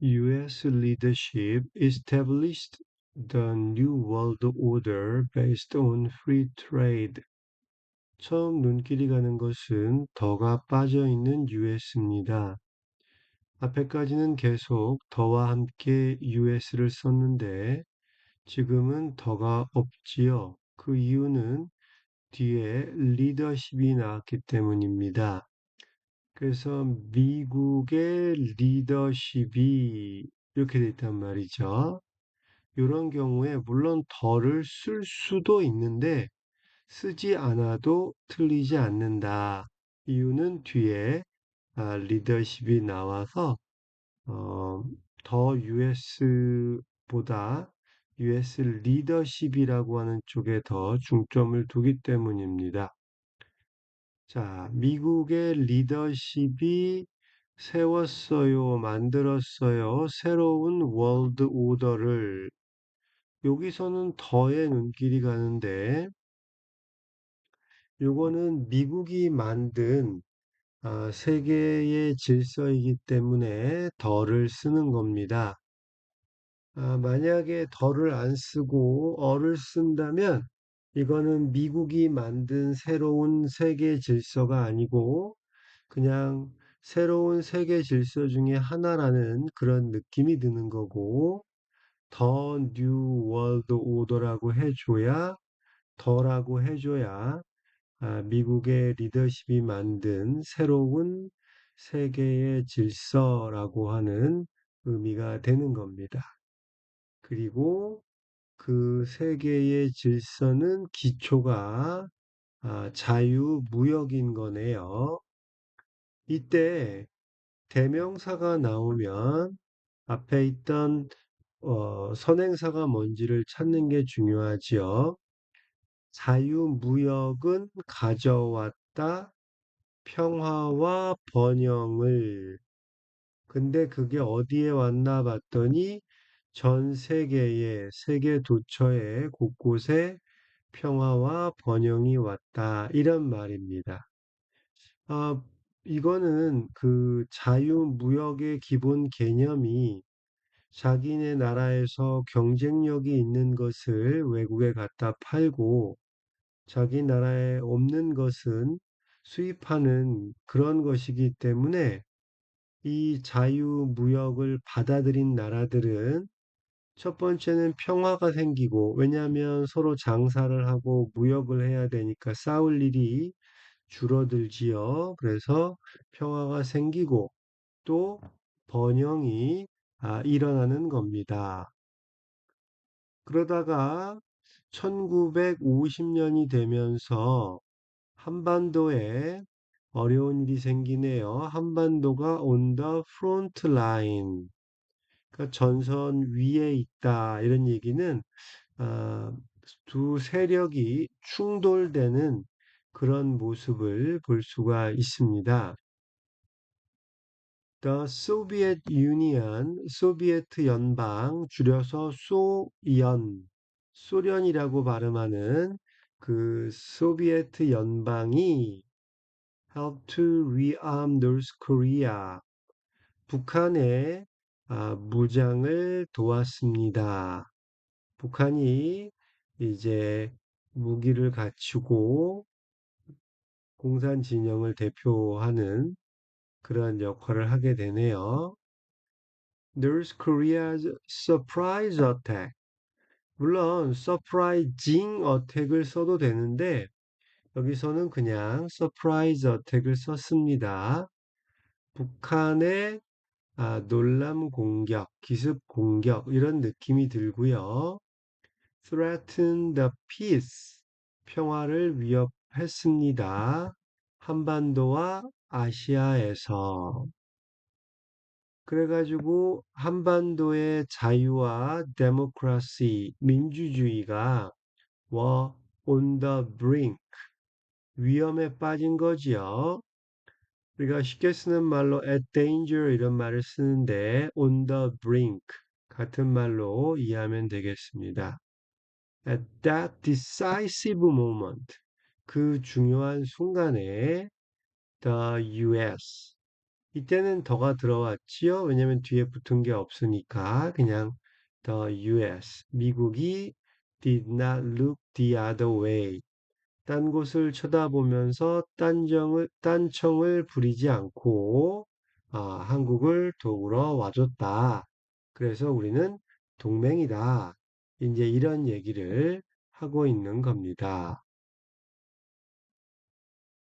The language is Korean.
U.S. leadership established the New World Order based on free trade. 처음 눈길이 가는 것은 더가 빠져 있는 US입니다. 앞에까지는 계속 더와 함께 US를 썼는데 지금은 더가 없지요. 그 이유는 뒤에 리더십이 나왔기 때문입니다. 그래서 미국의 리더십이 이렇게 돼 있단 말이죠. 이런 경우에 물론 더를 쓸 수도 있는데 쓰지 않아도 틀리지 않는다. 이유는 뒤에 아, 리더십이 나와서 어, 더 US보다 US 리더십이라고 하는 쪽에 더 중점을 두기 때문입니다. 자, 미국의 리더십이 세웠어요, 만들었어요, 새로운 월드 오더를. 여기서는 더의 눈길이 가는데, 요거는 미국이 만든 아, 세계의 질서이기 때문에 더를 쓰는 겁니다. 아, 만약에 더를 안 쓰고 어를 쓴다면 이거는 미국이 만든 새로운 세계 질서가 아니고 그냥 새로운 세계 질서 중에 하나라는 그런 느낌이 드는 거고 더 뉴 월드 오더라고 해줘야 더라고 해줘야 아, 미국의 리더십이 만든 새로운 세계의 질서라고 하는 의미가 되는 겁니다. 그리고 그 세계의 질서는 기초가 아, 자유무역인 거네요. 이때 대명사가 나오면 앞에 있던 어, 선행사가 뭔지를 찾는 게 중요하지요. 자유무역은 가져왔다 평화와 번영을. 근데 그게 어디에 왔나 봤더니 전 세계에, 세계 도처에 곳곳에 평화와 번영이 왔다. 이런 말입니다. 아, 이거는 그 자유무역의 기본 개념이 자기네 나라에서 경쟁력이 있는 것을 외국에 갖다 팔고 자기 나라에 없는 것은 수입하는 그런 것이기 때문에 이 자유무역을 받아들인 나라들은 첫 번째는 평화가 생기고 왜냐하면 서로 장사를 하고 무역을 해야 되니까 싸울 일이 줄어들지요. 그래서 평화가 생기고 또 번영이 아, 일어나는 겁니다. 그러다가 1950년이 되면서 한반도에 어려운 일이 생기네요. 한반도가 on front line. 그러니까 전선 위에 있다. 이런 얘기는 아, 두 세력이 충돌되는 그런 모습을 볼 수가 있습니다. The Soviet Union, 소비에트 연방, 줄여서 소연, 소련이라고 발음하는 그 소비에트 연방이 helped to rearm North Korea, 북한의 아, 무장을 도왔습니다. 북한이 이제 무기를 갖추고 공산 진영을 대표하는 그런 역할을 하게 되네요. North Korea's surprise attack. 물론 surprising attack을 써도 되는데 여기서는 그냥 surprise attack을 썼습니다. 북한의 아, 놀람 공격, 기습 공격 이런 느낌이 들고요. threaten the peace, 평화를 위협했습니다. 한반도와 아시아에서. 그래가지고 한반도의 자유와 데모크라시, 민주주의가 were on the brink, 위험에 빠진 거지요. 우리가 쉽게 쓰는 말로 at danger 이런 말을 쓰는데 on the brink 같은 말로 이해하면 되겠습니다. At that decisive moment, 그 중요한 순간에 the US, 이때는 더가 들어왔지요. 왜냐면 뒤에 붙은 게 없으니까 그냥 the US 미국이 did not look the other way 딴 곳을 쳐다보면서 딴정을 딴청을 부리지 않고 아, 한국을 도우러 와줬다. 그래서 우리는 동맹이다. 이제 이런 얘기를 하고 있는 겁니다.